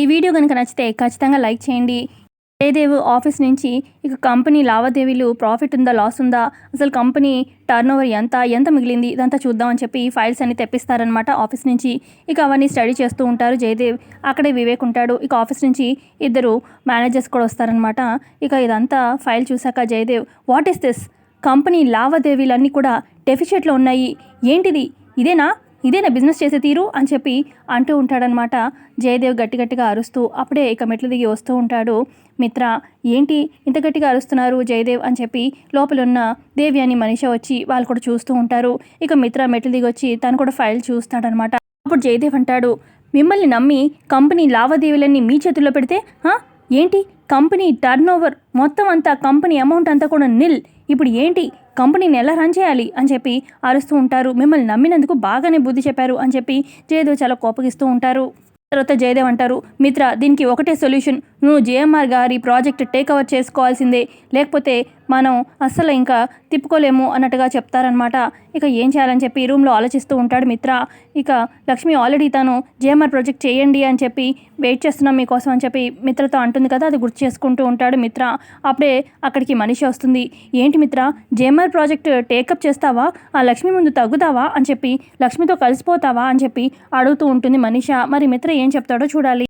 ఈ వీడియో కనుక నచ్చితే ఖచ్చితంగా లైక్ చేయండి. జయదేవ్ ఆఫీస్ నుంచి ఇక కంపెనీ లావాదేవీలు ప్రాఫిట్ ఉందా లాస్ ఉందా అసలు కంపెనీ టర్న్ ఓవర్ ఎంత ఎంత మిగిలింది ఇదంతా చూద్దామని చెప్పి ఫైల్స్ అన్ని తెప్పిస్తారనమాట ఆఫీస్ నుంచి. ఇక అవన్నీ స్టడీ చేస్తూ ఉంటారు జయదేవ్. అక్కడే వివేక్ ఉంటాడు. ఇక ఆఫీస్ నుంచి ఇద్దరు మేనేజర్స్ కూడా వస్తారనమాట ఇక ఇదంతా ఫైల్ చూశాక Jayadev what is this company లావాదేవీలన్నీ కూడా డెఫిషియట్లో ఉన్నాయి. ఏంటిది? ఇదేనా? ఇదేనా బిజినెస్ చేసే తీరు అని చెప్పి అంటూ ఉంటాడనమాట జయదేవ్ గట్టి గట్టిగా అరుస్తూ అప్పుడే ఇక మెట్లు దిగి వస్తూ ఉంటాడు. మిత్ర ఏంటి ఇంత గట్టిగా అరుస్తున్నారు జయదేవ్? అని చెప్పి లోపల ఉన్న దేవి అని మనిషి వచ్చి వాళ్ళు కూడా చూస్తూ ఉంటారు. ఇక మిత్ర మెట్లు దిగి వచ్చి తను కూడా ఫైల్ చూస్తాడనమాట అప్పుడు జయదేవ్ అంటాడు మిమ్మల్ని నమ్మి కంపెనీ లావాదేవీలన్నీ మీ చేతుల్లో పెడితే ఏంటి? కంపెనీ టర్న్ ఓవర్ మొత్తం అంతా కంపెనీ అమౌంట్ అంతా కూడా నిల్. ఇప్పుడు ఏంటి కంపెనీని ఎలా రన్ చేయాలి అని చెప్పి అరుస్తూ ఉంటారు. మిమ్మల్ని నమ్మినందుకు బాగానే బుద్ధి చెప్పారు అని చెప్పి జయదేవ్ చాలా కోపగిస్తూ ఉంటారు. తర్వాత జయదేవ్ అంటారు మిత్ర దీనికి ఒకటే సొల్యూషన్ నువ్వు జేఎంఆర్ గారి ప్రాజెక్ట్ టేక్ ఓవర్ చేసుకోవాల్సిందే. లేకపోతే మనం అస్సలు ఇంకా తిప్పుకోలేము అన్నట్టుగా చెప్తారనమాట ఇక ఏం చేయాలని చెప్పి రూమ్లో ఆలోచిస్తూ ఉంటాడు మిత్ర. ఇక లక్ష్మి ఆల్రెడీ తను జేఎంఆర్ ప్రాజెక్ట్ చేయండి అని చెప్పి వెయిట్ చేస్తున్నాం మీకోసం అని చెప్పి మిత్రతో అంటుంది కదా అది గుర్తు చేసుకుంటూ ఉంటాడు మిత్ర. అప్పుడే అక్కడికి మనిషి వస్తుంది. ఏంటి మిత్ర జేఎంఆర్ ప్రాజెక్ట్ టేకప్ చేస్తావా? ఆ లక్ష్మి ముందు తగ్గుతావా? అని చెప్పి లక్ష్మితో కలిసిపోతావా? అని చెప్పి అడుగుతూ ఉంటుంది మనిష. మరి మిత్ర ఏం చెప్తాడో చూడాలి.